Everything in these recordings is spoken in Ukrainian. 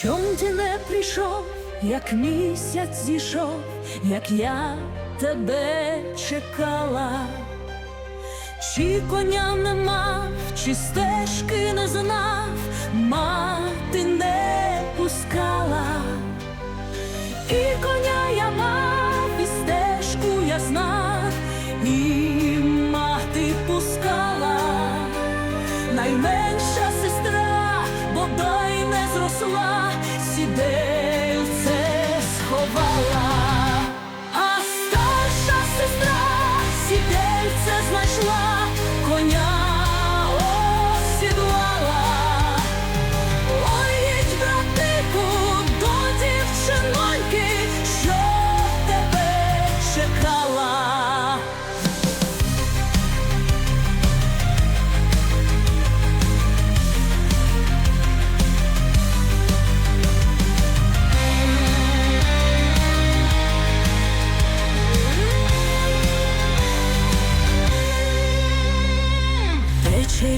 Чом ти не прийшов, як місяць зійшов, як я тебе чекала, чи коня не мав, чи стежки не знав, мати не пускала, і коня я мав, і стежку я знав, і мати пускала. Найменша бодай не зросла, сідельце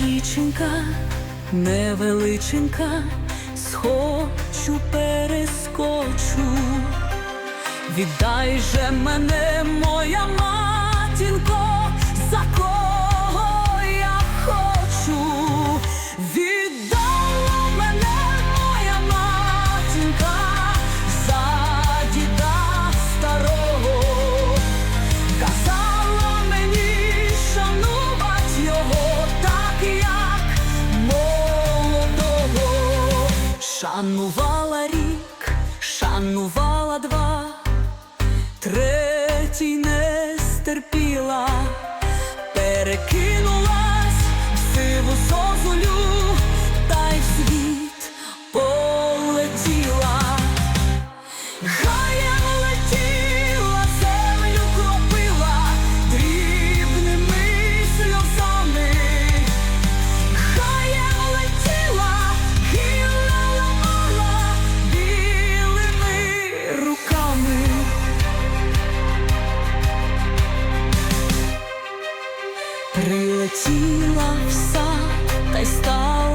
Річенька, невеличенька, схочу, перескочу. Віддай же мене, моя матінко, Шанувала рік, шанувала два, третій не стерпіла, перекинулась в сиву созулю та й в світ Прилетіла в сад та й стала